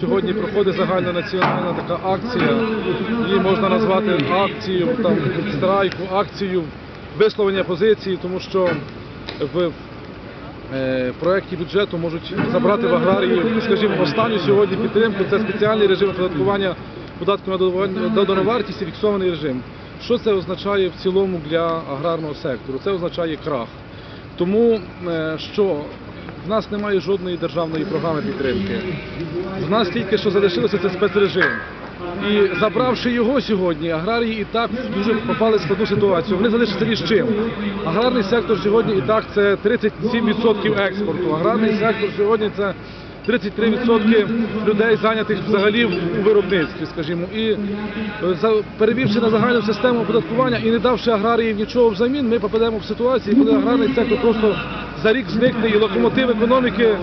Сьогодні проходить загальнонаціональна така акція. Її можна назвати акцією там, страйку, акцією висловлення позиції, тому що в е, проєкті бюджету можуть забрати в аграрії, скажімо, останню сьогодні підтримку. Це спеціальний режим оподаткування податку на додану вартість і фіксований режим. Що це означає в цілому для аграрного сектору? Це означає крах. Тому е, що в нас немає жодної державної програми підтримки. В нас тільки що залишилося це спецрежим. І забравши його сьогодні, аграрії і так дуже попали в складну ситуацію. Вони залишаться ні з чим. Аграрний сектор сьогодні і так це 37% експорту. Аграрний сектор сьогодні це 33% людей зайнятих взагалі у виробництві, скажімо, і е, перевівши на загальну систему оподаткування і не давши аграріїв нічого взамін, ми попадемо в ситуацію, коли аграрний сектор просто за рік зникне і локомотив економіки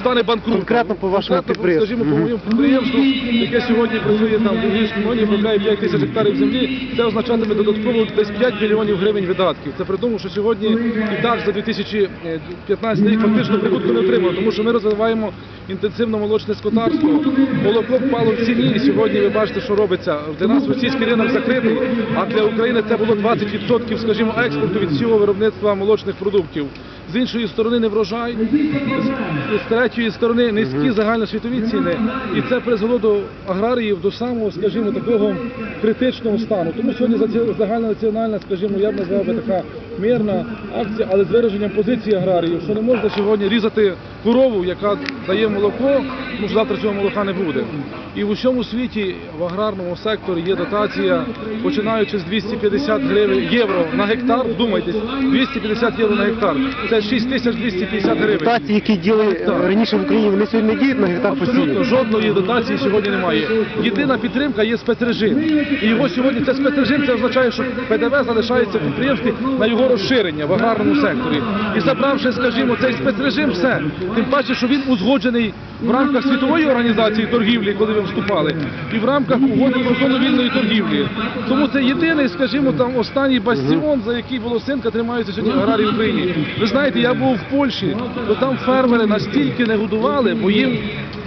стане банкрутом. Конкретно по вашому підприємству. Скажімо, по моєму підприємству, яке сьогодні працює там в Львівському районі, обробляє 5 тисяч гектарів землі, це означатиме додатково десь 5 мільйонів гривень видатків. Це при тому, що сьогодні і так за 2015 рік фактично прибутку не отримано, тому що ми розвиваємо інтенсивно молочне скотарство. Молоко впало в ціні, і сьогодні ви бачите, що робиться. Для нас російський ринок закритий, а для України це було 20%, скажімо, експорту від всього виробництва молочних продуктів. З іншої сторони не врожай, з, третьої сторони низькі загальносвітові ціни. І це призвело до аграріїв до самого, скажімо, такого критичного стану. Тому сьогодні загальнонаціональна, скажімо, я б назвав би така мирна акція, але з вираженням позиції аграріїв, що не можна сьогодні різати корову, яка дає молоко, тому що завтра цього молока не буде. І в усьому світі в аграрному секторі є дотація, починаючи з 250 гривень євро на гектар. Вдумайтесь, 250 євро на гектар. Це 6250 гривень. Дотації, які діли е, раніше в Україні, вони сьогодні діють на гектар Абсолютно жодної дотації сьогодні немає. Єдина підтримка є спецрежим. І його сьогодні це спецрежим, це означає, що ПДВ залишається в підприємстві на його розширення в аграрному секторі. І забравши, скажімо, цей спецрежим, все. Тим паче, що він узгоджений в рамках світової організації торгівлі, коли ви вступали, і в рамках угоди про зону торгівлі. Тому це єдиний, скажімо, там останній бастіон, за який волосинка тримаються сьогодні аграрії в Україні. Ви знаєте, я був в Польщі, то там фермери настільки не годували, бо їм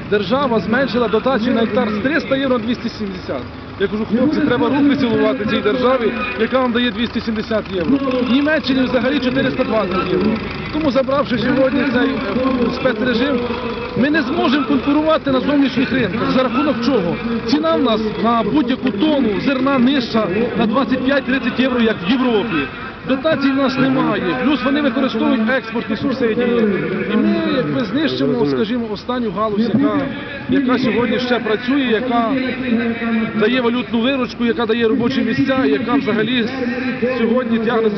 держава зменшила дотацію на гектар з 300 євро на 270. Я кажу, хлопці, треба руки цілувати цій державі, яка вам дає 270 євро. В Німеччині взагалі 420 євро. Тому забравши сьогодні цей е, спецрежим, ми не зможемо конкурувати на зовнішніх ринках. За рахунок чого? Ціна в нас на будь-яку тонну зерна нижча на 25-30 євро, як в Європі. Дотацій в нас немає, плюс вони використовують експортні субсидії. І ми якби знищимо, скажімо, останню галузь, яка, яка сьогодні ще працює, яка дає валютну виручку, яка дає робочі місця, яка взагалі сьогодні тягне